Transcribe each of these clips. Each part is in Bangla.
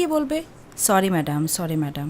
কি বলবে? সরি ম্যাডাম সরি ম্যাডাম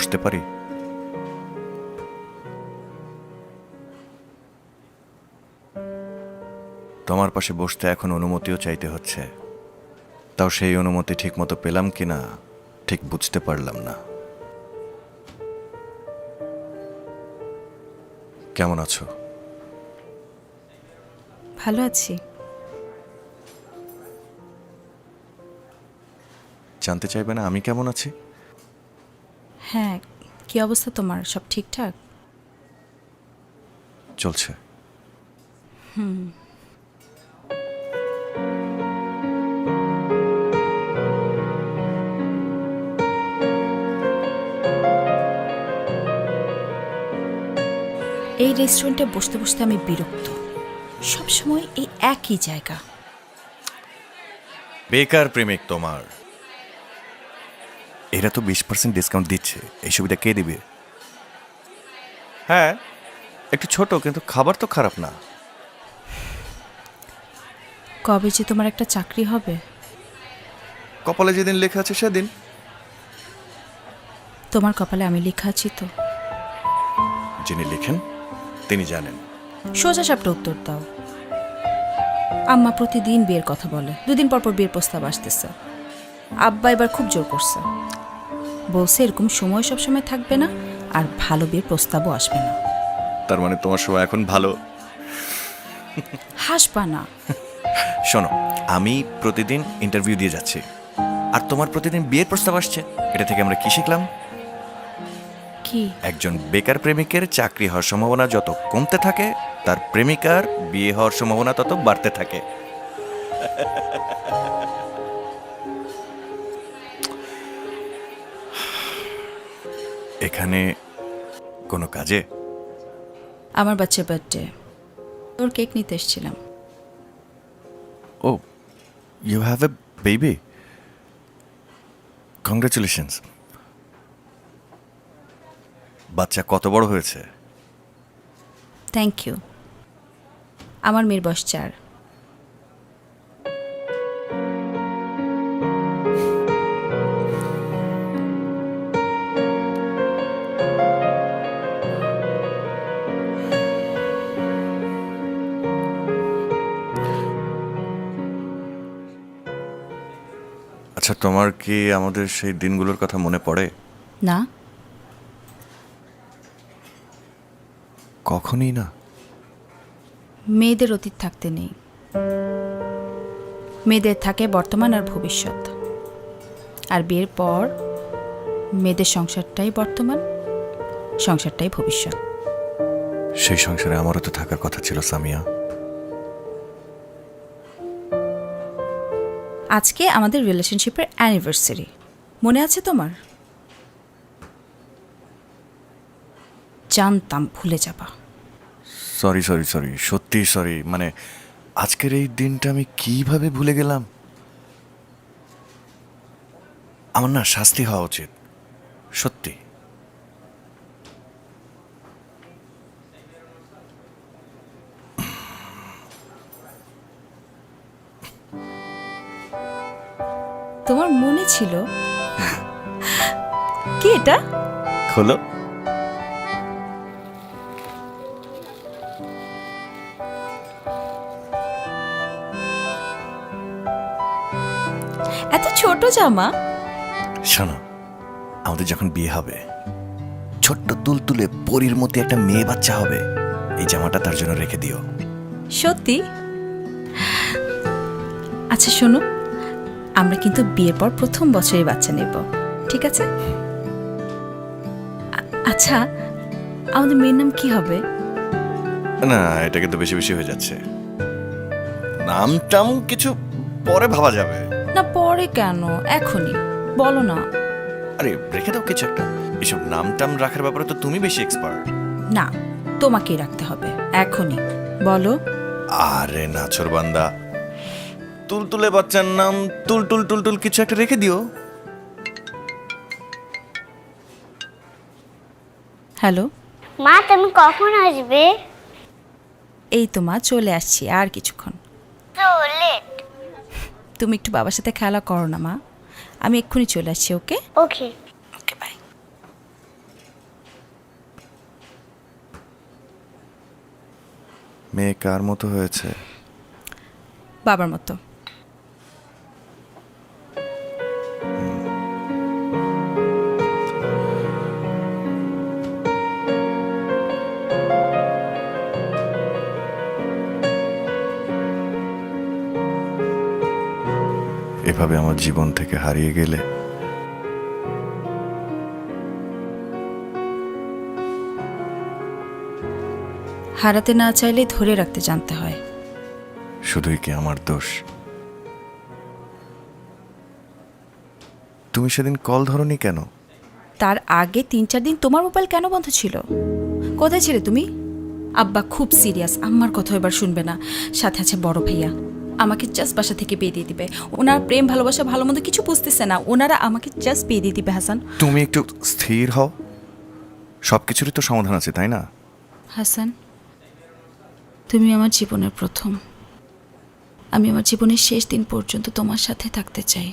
বসতে পারি? তোমার পাশে বসতে এখন অনুমতিও চাইতে হচ্ছে। তাও সেই অনুমতি ঠিক মতো পেলাম কিনা ঠিক বুঝতে পারলাম না। কেমন আছো? ভালো আছি। জানতে চাইবে না আমি কেমন আছি? হ্যাঁ কি অবস্থা তোমার? সব ঠিকঠাক? চলছে। হুম। এই রেস্টুরেন্টে বসতে বসতে আমি বিরক্ত। সবসময় এই একই জায়গা। বেকার প্রেমিক তোমার। এরা তো বিশ পার্সেন্ট ডিসকাউন্ট দিচ্ছে। এই সুবিধা কে দিবে? হ্যাঁ একটু ছোট কিন্তু খাবার তো খারাপ না। কবে যে তোমার একটা চাকরি হবে? কপালে যেদিন লেখা আছে সেদিন। তোমার কপালে আমি লেখা আছি তো। যিনি লিখেন তিনি জানেন। সোজা সাপটা উত্তর দাও। আম্মা প্রতিদিন বিয়ের কথা বলে। দুদিন পর পর বিয়ের প্রস্তাব আসতেছে। আব্বা এবার খুব জোর করছে। বলছে এরকম সময় সবসময় থাকবে না আর ভালো বিয়ের প্রস্তাবও আসবে না। তার মানে তোমার সময় এখন ভালো? হাসবা না। শোনো আমি প্রতিদিন ইন্টারভিউ দিয়ে যাচ্ছি। আর তোমার প্রতিদিন বিয়ের প্রস্তাব আসছে এটা থেকে আমরা কি শিখলাম? কি? একজন বেকার প্রেমিকের চাকরি হওয়ার সম্ভাবনা যত কমতে থাকে তার প্রেমিকার বিয়ে হওয়ার সম্ভাবনা তত বাড়তে থাকে। এখানে কোনো কাজে? আমার বাচ্চা বার্থডে তোর কেক নিতে এসেছিলাম। ও you have a baby congratulations বাচ্চা কত বড় হয়েছে? থ্যাংক ইউ আমার মেয়ের বয়স চার। তোমার কি আমাদের সেই দিনগুলোর কথা মনে পড়ে? না। কখনই না। মেয়েদের অতীত থাকতে নেই। মেয়েদের থাকে বর্তমান আর ভবিষ্যৎ। আর বিয়ের পর মেয়েদের সংসারটাই বর্তমান সংসারটাই ভবিষ্যৎ। সেই সংসারে আমারও তো থাকার কথা ছিল সামিয়া। আজকে আমাদের রিলেশনশিপের অ্যানিভার্সারি মনে আছে তোমার? জানতাম ভুলে যাবা। সরি সরি সরি সত্যি সরি মানে আজকের এই দিনটা আমি কীভাবে ভুলে গেলাম? আমার না শাস্তি হওয়া উচিত, সত্যি। কি এটা? হলো এত ছোট জামা। শোনো আমাদের যখন বিয়ে হবে ছোট্ট তুলতুলে পরীর মধ্যে একটা মেয়ে বাচ্চা হবে এই জামাটা তার জন্য রেখে দিও। সত্যি? আচ্ছা শোনো। আমরা কিন্তু বিয়ের পর প্রথম বছরই বাচ্চা নেব। ঠিক আছে? আচ্ছা আমাদের মেয়ের নাম কি হবে? না এটা কিন্তু বেশি বেশি হয়ে যাচ্ছে। নাম টাম কিছু পরে ভাবা যাবে। না পরে কেন? এখনই। বলো না। আরে রেখে দাও কিছু একটা। এসব নাম টাম রাখার ব্যাপারে তো তুমি বেশি এক্সপার্ট না তোমাকেই রাখতে হবে। এখনই। বলো। আরে নাছর বান্দা তুলতুলে বাচ্চার নাম তুল তুল টুল টুল কিছু একটা রেখে দিও। হ্যালো। মা তুমি কখন আসবে? এই তো মা চলে আসছি আর কিছুক্ষণ। তুমি একটু বাবার সাথে খেলা করো না মা। আমি এক্ষুনি চলে আসছি ওকে? ওকে। Okay bye. মেয়ে কার মতো হয়েছে? বাবার মতো। এভাবে আমার জীবন থেকে হারিয়ে গেলে হারাতে না চাইলে ধরে রাখতে জানতে হয়। শুধুই কি আমার দোষ? তুমি সেদিন কল ধরনি কেন? তার আগে তিন চার দিন তোমার মোবাইল কেন বন্ধ ছিল? কোথায় ছিলে তুমি? আব্বা খুব সিরিয়াস আম্মার কথা এবার শুনবে না। সাথে আছে বড় ভাইয়া। আমাকে জাস্ট বাসা থেকে বিয়ে দিয়ে দিবে। ওনার প্রেম ভালোবাসা ভালো মতো কিছু বুঝতেছে না। ওনারা আমাকে জাস্ট বিয়ে দিয়ে দিবে হাসান। তুমি একটু স্থির হও। সব কিছুরই তো সমাধান আছে তাই না? হাসান তুমি আমার জীবনের প্রথম। আমি আমার জীবনের শেষ দিন পর্যন্ত তোমার সাথে থাকতে চাই।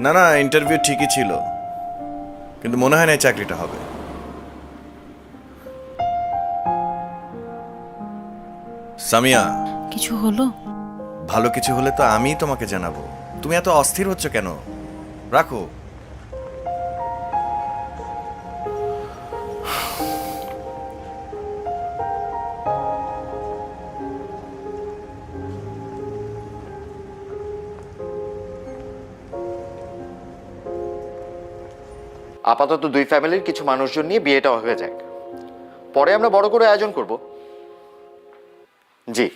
না না ইন্টারভিউ ঠিকই ছিল। কিন্তু মনে হয় না এই চাকরিটা হবে। সামিয়া। কিছু হলো? ভালো কিছু হলে তো আমিই তোমাকে জানাব। তুমি এত অস্থির হচ্ছ কেন? রাখো। আপাতত দুই ফ্যামিলির কিছু মানুষজন নিয়ে বিয়েটা হয়ে যাক। পরে আমরা বড় করে আয়োজন করব। জি।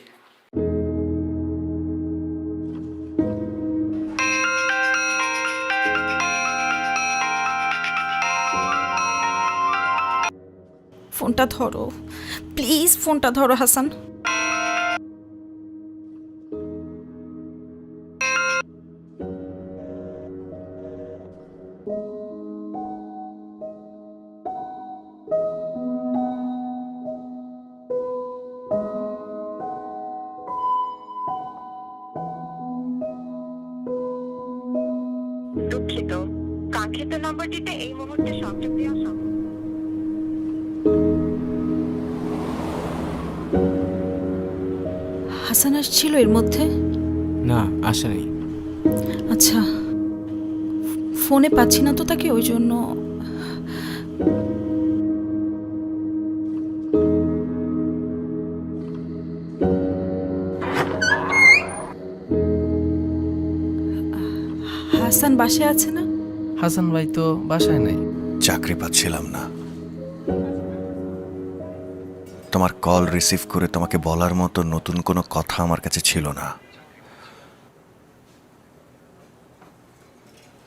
ফোনটা ধরো। প্লিজ ফোনটা ধরো, হাসান। দুঃখিত নম্বরটিতে এই মুহূর্তে সংযোগ দেওয়া সম্ভব হাসান আসছিল এর মধ্যে? না আসে নাই। আচ্ছা ফোনে পাচ্ছি না তো তাকে ওই জন্য হাসান বাসায় আছে না? হাসান ভাই তো বাসায় নাই। চাকরি পাচ্ছিলাম না। তোমার কল রিসিভ করে তোমাকে বলার মতো নতুন কোনো কথা আমার কাছে ছিল না।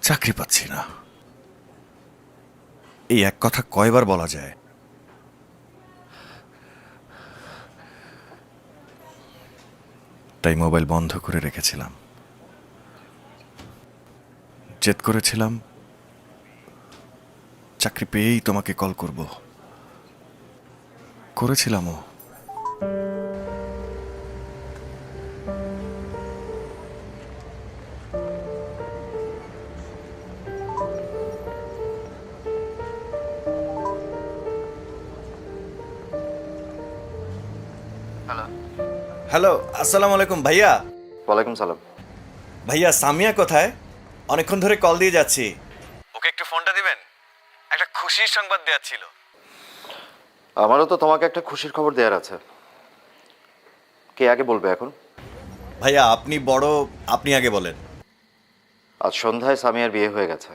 চাকরি পাচ্ছি না। এই এক কথা কয়বার বলা যায়? তাই মোবাইল বন্ধ করে রেখেছিলাম। জেদ করেছিলাম চাকরি পেয়েই তোমাকে কল করব। করেছিলামও হ্যালো আসসালামু আলাইকুম ভাইয়া। ওয়ালাইকুম সালাম। ভাইয়া সামিয়া কোথায়? অনেকক্ষণ ধরে কল দিয়ে যাচ্ছি। ওকে একটু ফোনটা দিবেন? খুশির সংবাদ দেওয়ার ছিল। আমারও তো তোমাকে একটা খুশির খবর দেওয়ার আছে। কে আগে বলবে এখন? ভাইয়া আপনি বড় আপনি আগে বলেন। আজ সন্ধ্যায় সামিয়ার বিয়ে হয়ে গেছে।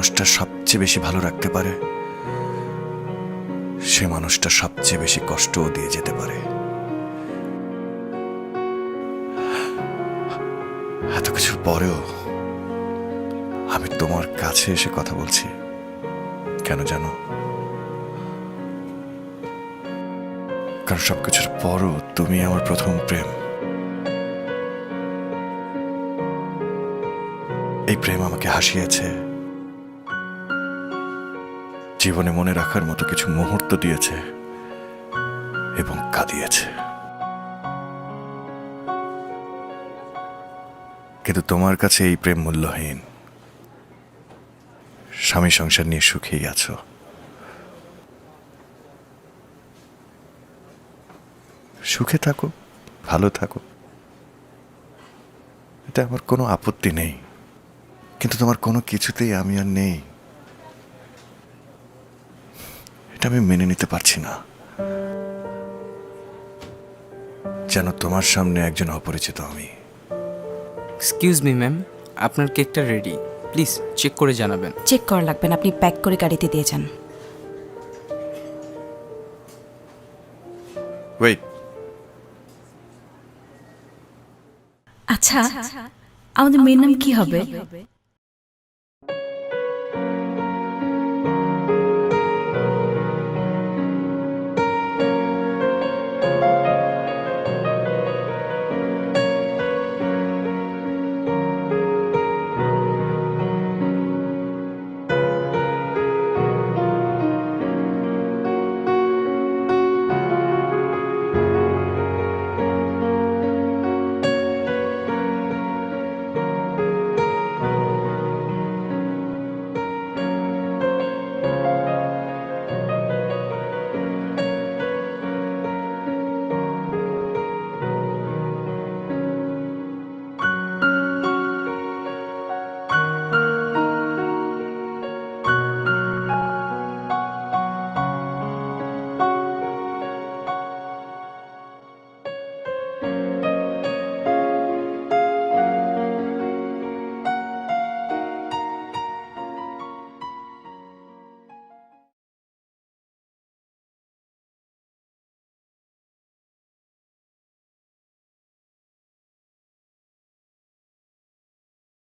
মানুষটা সবচেয়ে বেশি ভালো রাখতে পারে, সে মানুষটা সবচেয়ে বেশি কষ্টও দিয়ে যেতে পারে। এত কিছুর পরেও আমি তোমার কাছে এসে কথা বলছি। কেন জানো? কারণ সবকিছুর পরও তুমি আমার প্রথম প্রেম। এই প্রেম আমাকে হাসিয়েছে। জীবনে মনে রাখার মতো কিছু মুহূর্ত দিয়েছে এবং কাঁদিয়েছে। কিন্তু তোমার কাছে এই প্রেম মূল্যহীন। স্বামী সংসার নিয়ে সুখেই আছো। সুখে থাকো, ভালো থাকো। এটা আমার কোনো আপত্তি নেই। কিন্তু তোমার কোনো কিছুতেই আমি আর নেই। এটা আমি মেনে নিতে পারছি না। যেন তোমার সামনে একজন অপরিচিত আমি। এক্সকিউজ মি ম্যাম আপনার কেকটা রেডি প্লিজ চেক করে জানাবেন। চেক করা লাগবে না আপনি প্যাক করে গাড়িতে দিয়ে যান। ওয়েট আচ্ছা আমাদের মেয়ের নাম কি হবে?